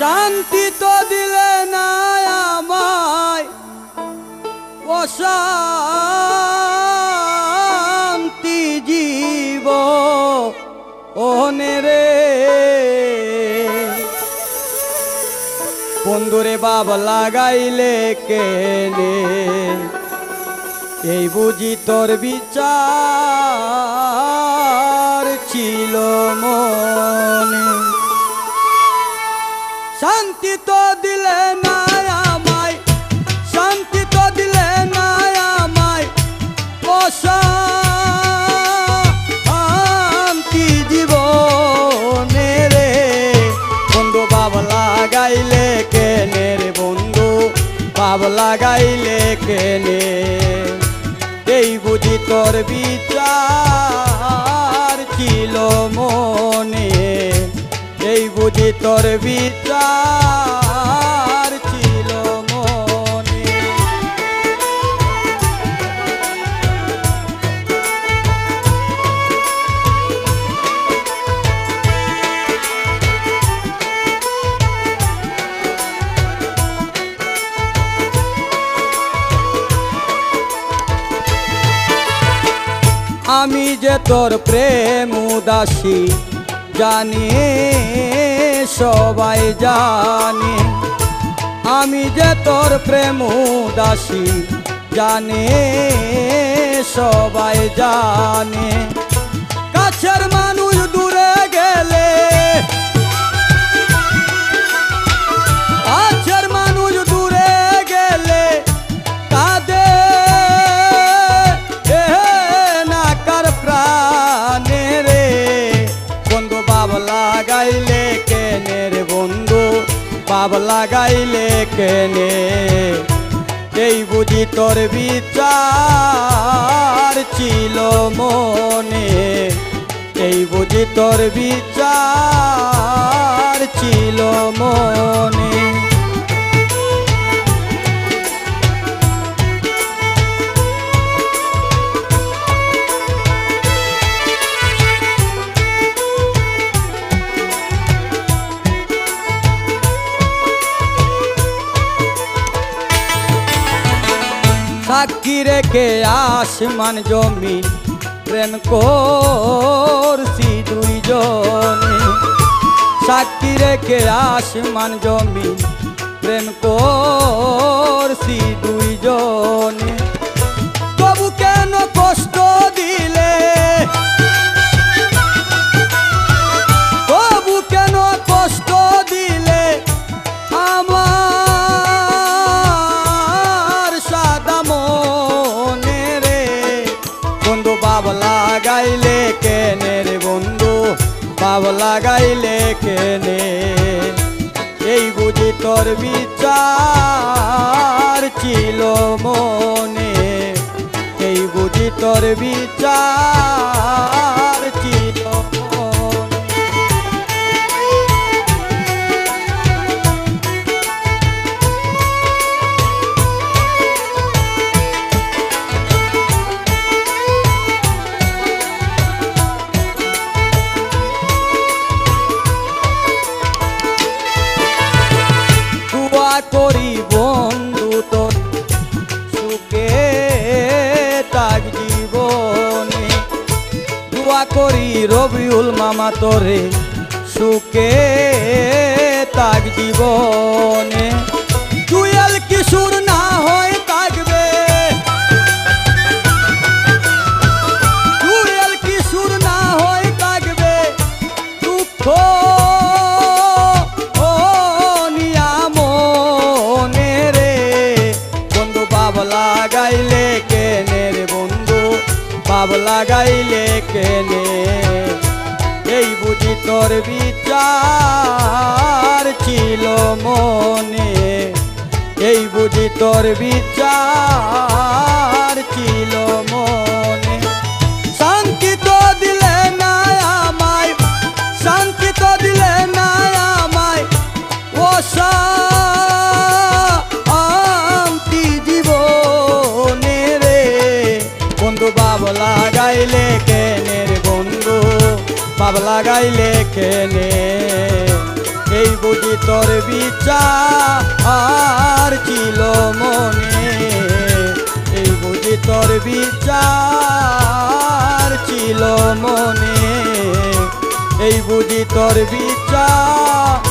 শান্তি তো দিলে না আমায়। অশান্তি জীব ওনে রে। বন্ধুরে বাব লাগাইলে কেনে? এই বুঝি তোর বিচার ছিল বাবলা লাগাইলে কেনে? এই বুঝি তোর বিচার ছিল মনে। এই বুঝি তোর বিচার আমি যে তোর প্রেম উদাসী, জানি, সবাই জানি। আমি যে তোর প্রেম উদাসী, জানে, সবাই জানে। বাবলা লাগাইলে কেনে? এই বুঝি তোর বিচার ছিল মনে? এই বুঝি তোর বিচার ছিল মনে? সাক্ষী রেখে আসমান জমি প্রেম করছি দুইজনে। সাক্ষী রেখে আসমান জমি প্রেম করছি দুইজনে। বাবলা গাইলে কেনে রে বন্ধু? বাবলা গাইলে কেনে? এই বুঝি তোর বিচার ছিল মনে। এই বুঝি তোর বিচার ছিল করি বন্ধু তোর। তাক জীবনে। রবিউল মামা তোরে। সুখে তাক জীবনে। বন্ধু বাবলা গাইলে কেনে রে বন্ধু? বাবলা গাইলে কেনে এই বুঝি তোর বিচার ছিল মনে। এই বুঝি তোর বিচার কেনে লাগাইলে কেনে? এই বুঝি তোর বিচার ছিল মনে। এই বুঝি তোর বিচার ছিল মনে। এই বুঝি তোর বিচার